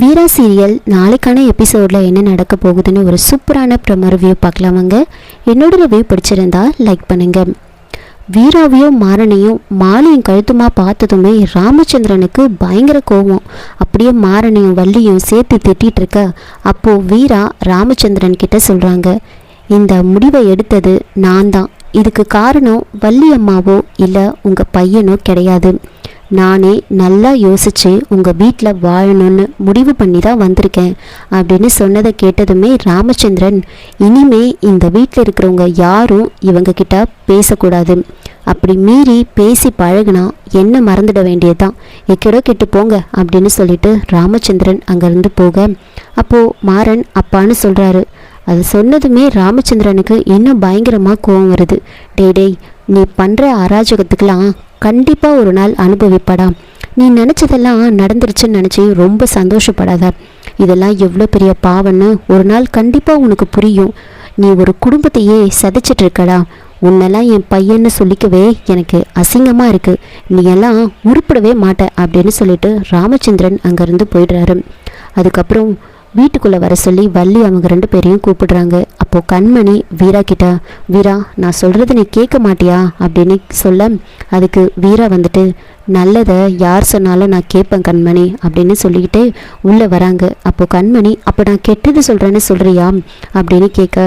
வீரா serial நாளைக்கான எபிசோடில் என்ன நடக்க போகுதுன்னு ஒரு சூப்பரான ப்ரமோ ரிவ்யூ பார்க்கலாமாங்க என்னோட ரிவ்யூ பிடிச்சிருந்தா லைக் பண்ணுங்க. வீராவையும் மாறனையும் மாலையும் கழுத்துமா பார்த்ததுமே ராமச்சந்திரனுக்கு பயங்கர கோபம் அப்படியே மாறனையும் வள்ளியும் சேர்த்து திட்டிகிட்டு இருக்க அப்போது வீரா ராமச்சந்திரன் கிட்ட சொல்கிறாங்க இந்த முடிவை எடுத்தது நான் தான் இதுக்கு காரணம் வள்ளி அம்மாவோ இல்லை உங்கள் பையனோ கிடையாது. நானே நல்லா யோசித்து உங்கள் வீட்டில் வாழணும்னு முடிவு பண்ணி தான் வந்திருக்கேன் அப்படின்னு சொன்னதை கேட்டதுமே ராமச்சந்திரன் இனிமே இந்த வீட்டில் இருக்கிறவங்க யாரும் இவங்க கிட்ட பேசக்கூடாது. அப்படி மீறி பேசி பழகுனா என்ன மறந்துட வேண்டியதுதான். எக்கடோ கெட்டு போங்க அப்படின்னு சொல்லிட்டு ராமச்சந்திரன் அங்கேருந்து போக அப்போது மாறன் அப்பான்னு சொல்கிறாரு அது சொன்னதுமே ராமச்சந்திரனுக்கு இன்னும் பயங்கரமாக கோவம் வருது. டே டேய் நீ பண்ணுற அராஜகத்துக்கெல்லாம் கண்டிப்பாக ஒரு நாள் அனுபவிப்படா. நீ நினச்சதெல்லாம் நடந்துருச்சுன்னு நினச்சி ரொம்ப சந்தோஷப்படாத. இதெல்லாம் எவ்வளோ பெரிய பாவம்னு ஒரு நாள் கண்டிப்பாக உனக்கு புரியும். நீ ஒரு குடும்பத்தையே சதைச்சிட்டு இருக்கடா. உன்னெல்லாம் என் பையன்னு சொல்லிக்கவே எனக்கு அசிங்கமாக இருக்குது நீ எல்லாம் உருப்பிடவே மாட்ட அப்படின்னு சொல்லிட்டு ராமச்சந்திரன் அங்கேருந்து போயிடுறாரு. அதுக்கப்புறம் வீட்டுக்குள்ளே வர சொல்லி வள்ளி அவங்க ரெண்டு பேரையும் கூப்பிடுறாங்க. அப்போ கண்மணி வீரா கிட்ட வீரா நான் சொல்றது நீ கேட்க மாட்டியா? அப்படின்னு சொல்ல அதுக்கு வீரா வந்துட்டு நல்லதை யார் சொன்னாலும் நான் கேட்பேன் கண்மணி அப்படின்னு சொல்லிக்கிட்டு உள்ளே வராங்க. அப்போது கண்மணி அப்போ நான் கெட்டது சொல்கிறேன்னு சொல்கிறியா அப்படின்னு கேட்க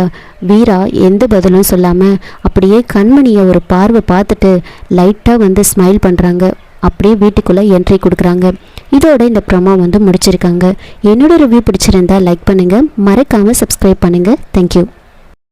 வீரா எந்த பதிலும் சொல்லாமல் அப்படியே கண்மணியை ஒரு பார்வை பார்த்துட்டு லைட்டாக வந்து ஸ்மைல் பண்ணுறாங்க அப்படியே வீட்டுக்குள்ளே என்ட்ரி கொடுக்குறாங்க. இதோட இந்த ப்ரமோ வந்து முடிச்சிருக்காங்க. என்னோட ரிவ்யூ பிடிச்சிருந்தா லைக் பண்ணுங்கள் மறக்காமல் சப்ஸ்கிரைப் பண்ணுங்கள் தேங்க்யூ